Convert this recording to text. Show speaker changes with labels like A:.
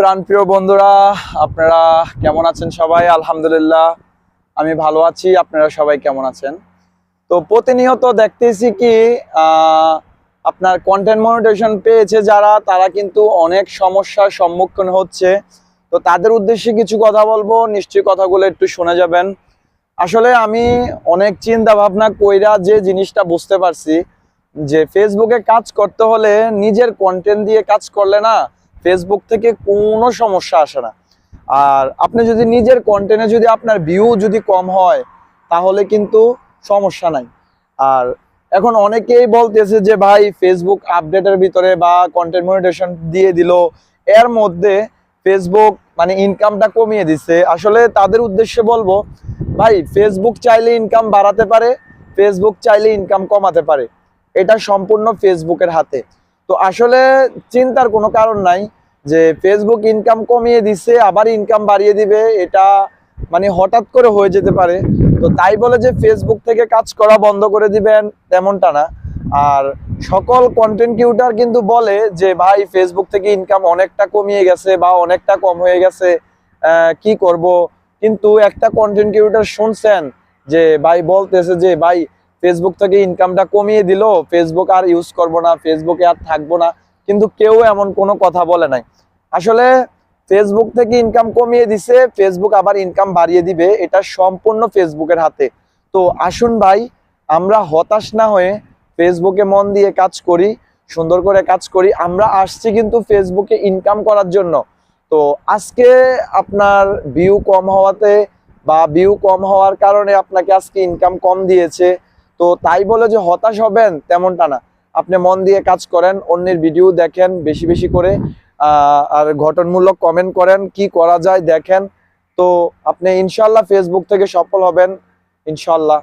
A: প্রাণপ্রিয় বন্ধুরা। আপনারা কেমন আছেন সবাই? আলহামদুলিল্লাহ, আমি ভালো আছি। আপনারা সবাই কেমন আছেন? তো প্রতিনিয়ত দেখতেছি কি আপনার কন্টেন্ট মনিটেশন পেয়েছে যারা, তারা কিন্তু অনেক সমস্যার সম্মুখীন হচ্ছে। তো তাদের উদ্দেশ্যে কিছু কথা বলব, নিশ্চয়ই কথাগুলো একটু শুনে যাবেন। আসলে আমি অনেক চিন্তা ভাবনা কইরা যে জিনিসটা বুঝতে পারছি, যে ফেসবুকে কাজ করতে হলে নিজের কন্টেন্ট দিয়ে কাজ করলে না ফেসবুক থেকে কোনো সমস্যা আসে না। আর আপনি যদি নিজের কন্টেন্টে যদি আপনার ভিউ যদি কম হয়, তাহলে কিন্তু সমস্যা নাই। আর এখন অনেকেই বলতেছে যে, ভাই ফেসবুক আপডেটের ভিতরে বা কন্টেন্ট মনিটেশন দিয়ে দিল। এর মধ্যে ফেসবুক মানে ইনকামটা কমিয়ে দিছে। আসলে তাদের উদ্দেশ্যে বলব, ভাই ফেসবুক চাইলে ইনকাম বাড়াতে পারে ফেসবুক চাইলে ইনকাম কমাতে পারে। এটা সম্পূর্ণ ফেসবুকের হাতে। তো আসলে চিন্তার কোনো কারণ নাই যে ফেসবুক ইনকাম কমিয়ে দিচ্ছে, আবার ইনকাম বাড়িয়ে দিবে, এটা মানে হঠাৎ করে হয়ে যেতে পারে। তো তাই বলে যে ফেসবুক থেকে কাজ করা বন্ধ করে দিবেন, তেমনটা না। আর সকল কন্টেন্ট কিউটার কিন্তু বলে যে, ভাই ফেসবুক থেকে ইনকাম অনেকটা কমিয়ে গেছে বা অনেকটা কম হয়ে গেছে কি করব? কিন্তু একটা কন্টেন্ট কিউটার শুনছেন যে, ভাই, বলতেছে যে, ভাই ফেসবুক থেকে ইনকামটা কমিয়ে দিল ফেসবুক আর ইউজ করব না ফেসবুকে আর থাকব না, কিন্তু কেউ এমন কোনো কথা বলে নাই। আসলে ফেসবুক থেকে ইনকাম কমিয়ে দিছে ফেসবুক আবার ইনকাম বাড়িয়ে দিবে, এটা সম্পূর্ণ ফেসবুকের হাতে। তো আসুন ভাই, আমরা হতাশ না হয়ে ফেসবুকে মন দিয়ে কাজ করি, সুন্দর করে কাজ করি, আমরা আসছি কিন্তু ফেসবুকে ইনকাম করার জন্য। তো আজকে আপনার ভিউ কম হওয়াতে বা ভিউ কম হওয়ার কারণে আপনাকে আজকে ইনকাম কম দিয়েছে তো তাই বলে যে হতাশ হবেন তেমনটা না। আপনি মন দিয়ে কাজ করেন, অন্যের ভিডিও দেখেন, বেশি বেশি করে আর ঘটনমূলক কমেন্ট করেন, কি করা যায় দেখেন। তো আপনি ইনশাল্লাহ ফেসবুক থেকে সফল হবেন ইনশাল্লাহ